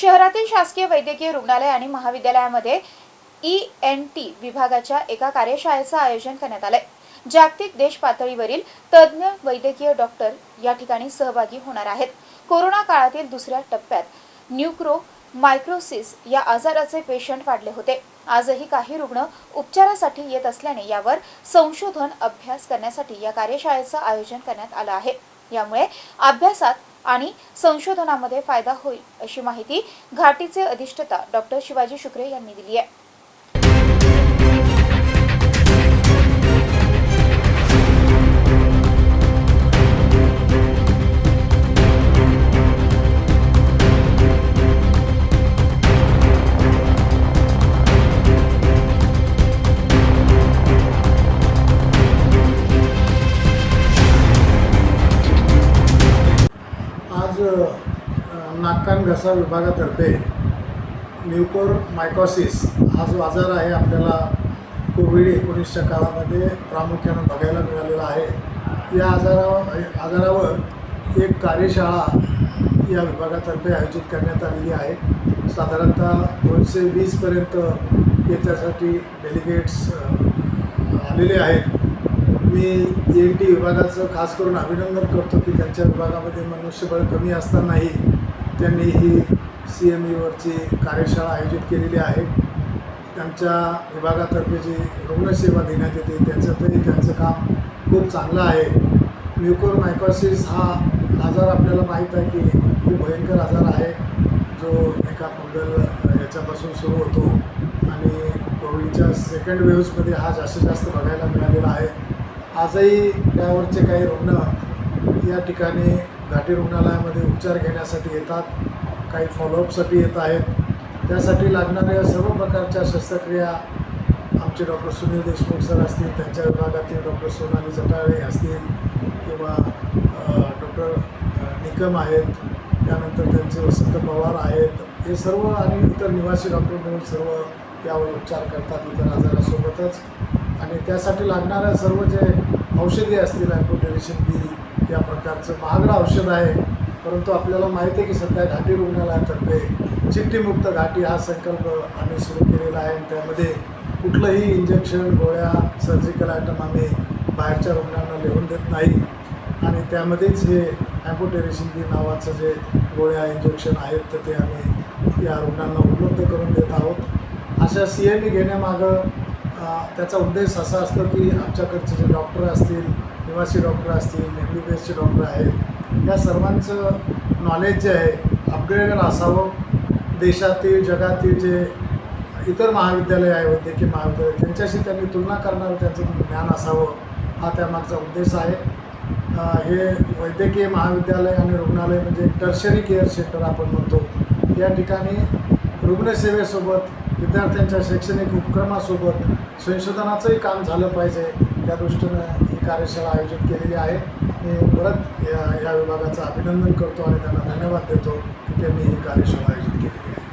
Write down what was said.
शहरातील शासकीय वैद्यकीय रुग्णालय आणि महाविद्यालयामध्ये ई एन टी विभागाच्या एका कार्यशाळेचं आयोजन करण्यात आलंय. जागतिक देश पातळीवरील तज्ज्ञ वैद्यकीय डॉक्टर या ठिकाणी सहभागी होणार आहेत. कोरोना काळातील दुसऱ्या टप्प्यात न्यूक्रो मायक्रोसिस या आजाराचे पेशंट वाढले होते. आजही काही रुग्ण उपचारासाठी येत असल्याने यावर संशोधन अभ्यास करण्यासाठी या कार्यशाळेचं आयोजन करण्यात आलं आहे. यामुळे अभ्यासात आणि संशोधनामध्ये फायदा होईल अशी माहिती घाटीचे अधिष्ठता डॉक्टर शिवाजी शुक्रे यांनी दिली आहे. कान घसा विभागातर्फे न्यूकोर मायकॉसिस हा जो आजार आहे आपल्याला कोविड एकोणीसच्या काळामध्ये प्रामुख्यानं बघायला मिळालेला आहे. या आजारावर आजारावर एक कार्यशाळा या विभागातर्फे आयोजित करण्यात आलेली आहे. साधारणतः दोनशे वीसपर्यंत याच्यासाठी डेलिगेट्स आलेले आहेत. मी ए एन टी विभागाचं खास करून अभिनंदन करतो की त्यांच्या विभागामध्ये मनुष्यबळ कमी असतानाही त्यांनी ही सी एम ईवरची कार्यशाळा आयोजित केलेली आहे. त्यांच्या विभागातर्फे जी रुग्णसेवा देण्यात येते त्याच्यातही त्यांचं काम खूप चांगलं आहे. म्युकोर मायकॉसिस हा आजार आपल्याला माहीत आहे की खूप भयंकर आजार आहे जो एका फंगल याच्यापासून सुरू होतो. आणि कोविडच्या सेकंड वेव्समध्ये हा जास्तीत जास्त बघायला मिळालेला आहे. आजही त्यावरचे काही रुग्ण या ठिकाणी घाटी रुग्णालयामध्ये उपचार घेण्यासाठी येतात. काही फॉलोअपसाठी येत आहेत. त्यासाठी लागणाऱ्या सर्व प्रकारच्या शस्त्रक्रिया आमचे डॉक्टर सुनील देशमुख सर असतील त्यांच्या विभागातील डॉक्टर सोनाली जटाळे असतील किंवा डॉक्टर निकम आहेत. त्यानंतर त्यांचे वसंत पवार आहेत. हे सर्व आणि इतर निवासी डॉक्टर म्हणून सर्व त्यावर उपचार करतात इतर आजारासोबतच. आणि त्यासाठी लागणाऱ्या सर्व जे औषधी असतील ॲम्पोटेरिशन बी त्या प्रकारचं महागडं औषध आहे. परंतु आपल्याला माहिती आहे की सध्या घाटी रुग्णालयातर्फे चिठ्ठीमुक्त घाटी हा संकल्प आम्ही सुरू केलेला आहे. आणि त्यामध्ये कुठलंही इंजेक्शन गोळ्या सर्जिकल आयटम आम्ही बाहेरच्या रुग्णांना लिहून देत नाही. आणि त्यामध्येच हे ॲम्पोटेरिशन बी नावाचं जे गोळ्या इंजेक्शन आहेत तर ते आम्ही या रुग्णांना उपलब्ध करून देत आहोत. अशा सी एम ई घेण्यामागं त्याचा उद्देश असा असतो की आमच्याकडचे जे डॉक्टर असतील निवासी डॉक्टर असतील एम बी बी एसचे डॉक्टर आहेत या सर्वांचं नॉलेज जे आहे अपग्रेडेड असावं. देशातील जगातील जे इतर महाविद्यालय आहे वैद्यकीय महाविद्यालय त्यांच्याशी त्यांनी तुलना करणारं त्यांचं ज्ञान असावं हा त्यामागचा उद्देश आहे. हे वैद्यकीय महाविद्यालय आणि रुग्णालय म्हणजे टर्शरी केअर सेंटर आपण म्हणतो. या ठिकाणी रुग्णसेवेसोबत विद्यार्थ्यांच्या शैक्षणिक उपक्रमासोबत संशोधनाचंही काम झालं पाहिजे त्या दृष्टीनं ही कार्यशाळा आयोजित केलेली आहे. मी परत या या विभागाचं अभिनंदन करतो आणि त्यांना धन्यवाद देतो की त्यांनी ही कार्यशाळा आयोजित केलेली आहे.